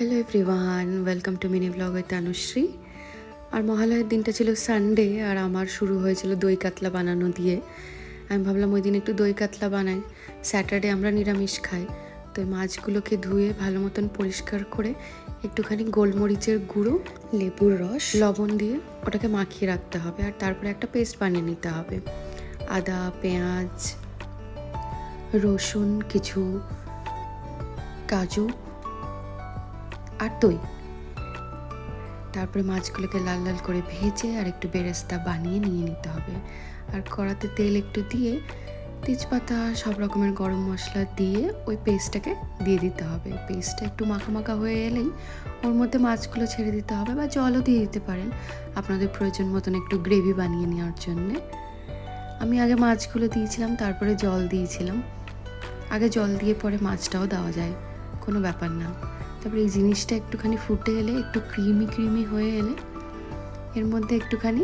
Hello everyone welcome to mini blog with Anushree আর মহালয়ের দিনটা ছিল সানডে আর আমার শুরু হয়েছিল দই কাতলা বানানো দিয়ে। আমি ভাবলাম ওই দিন একটু দই কাতলা বানাই। স্যাটারডে আমরা নিরামিষ খাই। তো মাছগুলোকে ধুয়ে ভালো মতন পরিষ্কার করে একটুখানি গোলমরিচের গুঁড়ো লেবুর রস। লবণ দিয়ে ওটাকে মাখিয়ে রাখতে হবে আর তারপরে একটা পেস্ট বানিয়ে নিতে হবে। আদা পেঁয়াজ রসুন কিছু কাজু। আর দই তারপরে মাছগুলোকে লাল লাল করে ভেজে আর একটু বেরেস্তা বানিয়ে নিয়ে নিতে হবে। আর কড়াতে তেল একটু দিয়ে তেজপাতা, সব রকমের গরম মশলা দিয়ে ওই পেস্টটাকে দিয়ে দিতে হবে। পেস্টটা একটু মাখা মাখা হয়ে এলেই ওর মধ্যে মাছগুলো ছেড়ে দিতে হবে বা জলও দিয়ে দিতে পারেন আপনাদের প্রয়োজন মতন একটু গ্রেভি বানিয়ে নেওয়ার জন্যে। আমি আগে মাছগুলো দিয়েছিলাম, তারপরে জল দিয়েছিলাম। আগে জল দিয়ে পরে মাছটাও দেওয়া যায়, কোনো ব্যাপার না। তারপরে এই জিনিসটা একটুখানি ফুটে এলে একটু ক্রিমি ক্রিমি হয়ে এলে এর মধ্যে একটুখানি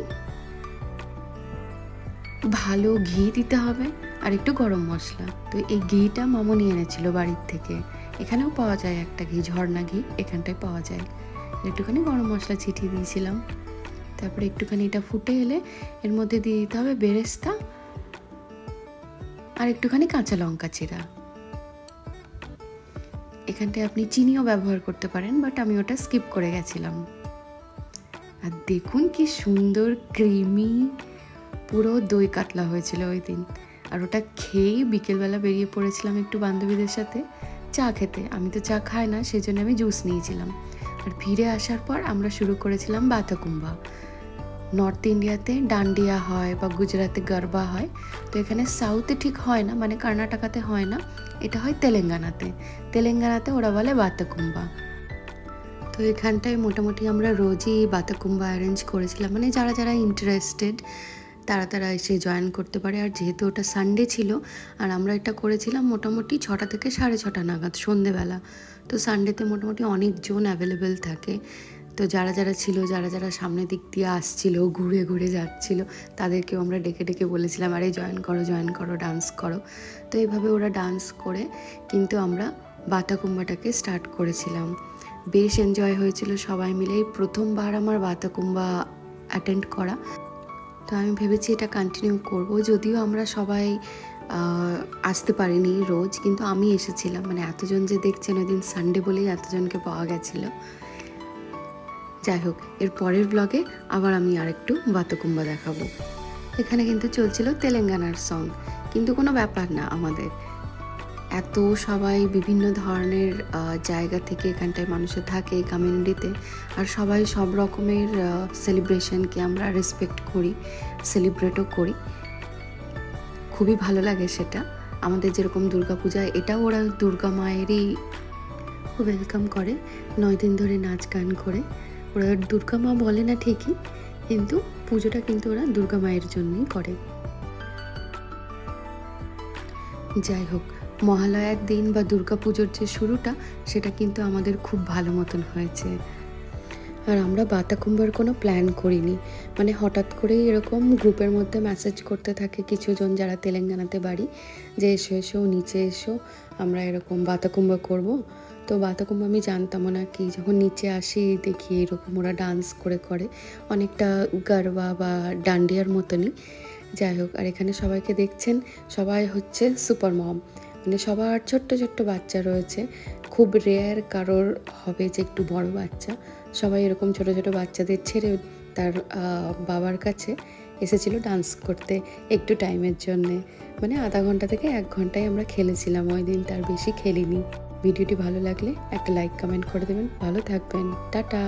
ভালো ঘি দিতে হবে আর একটু গরম মশলা। তো এই ঘিটা মামনি এনেছিল বাড়ির থেকে। এখানেও পাওয়া যায় একটা ঘি, ঝর্ণা ঘি, এখানটায় পাওয়া যায়। একটুখানি গরম মশলা ছিটিয়ে দিয়েছিলাম। তারপরে একটুখানি এটা ফুটে এলে এর মধ্যে দিয়ে দিতে হবে বেরেস্তা আর একটুখানি কাঁচা লঙ্কা চিরা এখানটায় আপনি চিনিও ব্যবহার করতে পারেন বাট আমি ওটা স্কিপ করে গেছিলাম। আর দেখুন কি সুন্দর ক্রিমি পুরো দই কাতলা হয়েছিল ওই দিন। আর ওটা খেয়েই বিকেলবেলা বেরিয়ে পড়েছিলাম একটু বান্ধবীদের সাথে চা খেতে। আমি তো চা খাই না সেই জন্য আমি জুস নিয়েছিলাম। আর ফিরে আসার পর আমরা শুরু করেছিলাম বাতাকুম্বা নর্থ ইন্ডিয়াতে ডান্ডিয়া হয় বা গুজরাতে গরবা হয়। তো এখানে সাউথে ঠিক হয় না মানে কর্ণাটকাতে হয় না। এটা হয় তেলেঙ্গানাতে তেলেঙ্গানাতে ওরা বলে বাতাকুম্বা তো এখানটায় মোটামুটি আমরা রোজই বাতাকুম্বা অ্যারেঞ্জ করেছিলাম। মানে যারা যারা ইন্টারেস্টেড তারা তারা এসে জয়েন করতে পারে। আর যেহেতু ওটা সানডে ছিল, আর আমরা এটা করেছিলাম মোটামুটি ছটা থেকে সাড়ে ছটা নাগাদ, সন্ধেবেলা। তো সানডেতে মোটামুটি অনেকজন অ্যাভেলেবেল থাকে। তো যারা যারা ছিল, যারা যারা সামনের দিক দিয়ে আসছিল, ঘুরে ঘুরে যাচ্ছিল, তাদেরকেও আমরা ডেকে ডেকে বলেছিলাম, আরে জয়েন করো জয়েন করো, ডান্স করো। তো এইভাবে ওরা ডান্স করে কিন্তু আমরা বাতাকুম্বাটাকে স্টার্ট করেছিলাম। বেশ এনজয় হয়েছিল সবাই মিলে প্রথমবার আমার বাতাকুম্বা অ্যাটেন্ড করা। তো আমি ভেবেছি এটা কন্টিনিউ করব। যদিও আমরা সবাই আসতে পারিনি রোজ, কিন্তু আমি এসেছিলাম। মানে এতজন যে দেখছেন ওই দিন সানডে বলেই এতজনকে পাওয়া গেছিল। যাই হোক, এর পরের ব্লগে আবার আমি আরেকটু বাতকুম্বা দেখাবো। এখানে কিন্তু চলছিল তেলেঙ্গানার সং কিন্তু কোনো ব্যাপার না আমাদের। এত সবাই বিভিন্ন ধরনের জায়গা থেকে এখানটায় মানুষের থাকে এই কমিউনিটিতে আর সবাই সব রকমের সেলিব্রেশনকে আমরা রেসপেক্ট করি সেলিব্রেটও করি। খুবই ভালো লাগে সেটা। আমাদের যেরকম দুর্গাপূজা এটাও ওরা দুর্গা মায়েরই ওয়েলকাম করে। নয় দিন ধরে নাচ গান করে। ওরা দুর্গা মা বলে না ঠিকই, কিন্তু পুজোটা কিন্তু ওরা দুর্গা মায়ের জন্যই করে। যাই হোক মহালয়ার দিন বা দুর্গা পুজোর যে শুরুটা, সেটা কিন্তু আমাদের খুব ভালো মতন হয়েছে। আর আমরা বাতাকুম্বার কোনো প্ল্যান করিনি। মানে হঠাৎ করেই এরকম গ্রুপের মধ্যে মেসেজ করতে থাকে কিছুজন যারা তেলেঙ্গানাতে বাড়ি, যে এসো এসো, নিচে এসো, আমরা এরকম বাতাকুম্বা করব। তো বাতাকুম্বা আমি জানতামও না কি, যখন নিচে আসি দেখি এরকম ওরা ডান্স করে করে, অনেকটা গারবা বা ডান্ডিয়ার মতনই। যাই হোক, আর এখানে সবাইকে দেখছেন, সবাই হচ্ছে সুপার মম মানে সবার ছোট্ট ছোট্ট বাচ্চা রয়েছে, খুব রেয়ার কারোর হবে যে একটু বড় বাচ্চা। সবাই এরকম ছোট ছোট বাচ্চাদের ছেড়ে তার বাবার কাছে এসেছিল ডান্স করতে একটু টাইমের জন্যে। মানে আধা ঘণ্টা থেকে এক ঘন্টায় আমরা খেলেছিলাম, ওই দিন তার বেশি খেলিনি। ভিডিওটি ভালো লাগলে একটা লাইক কমেন্ট করে দেবেন। ভালো থাকবেন। টাটা!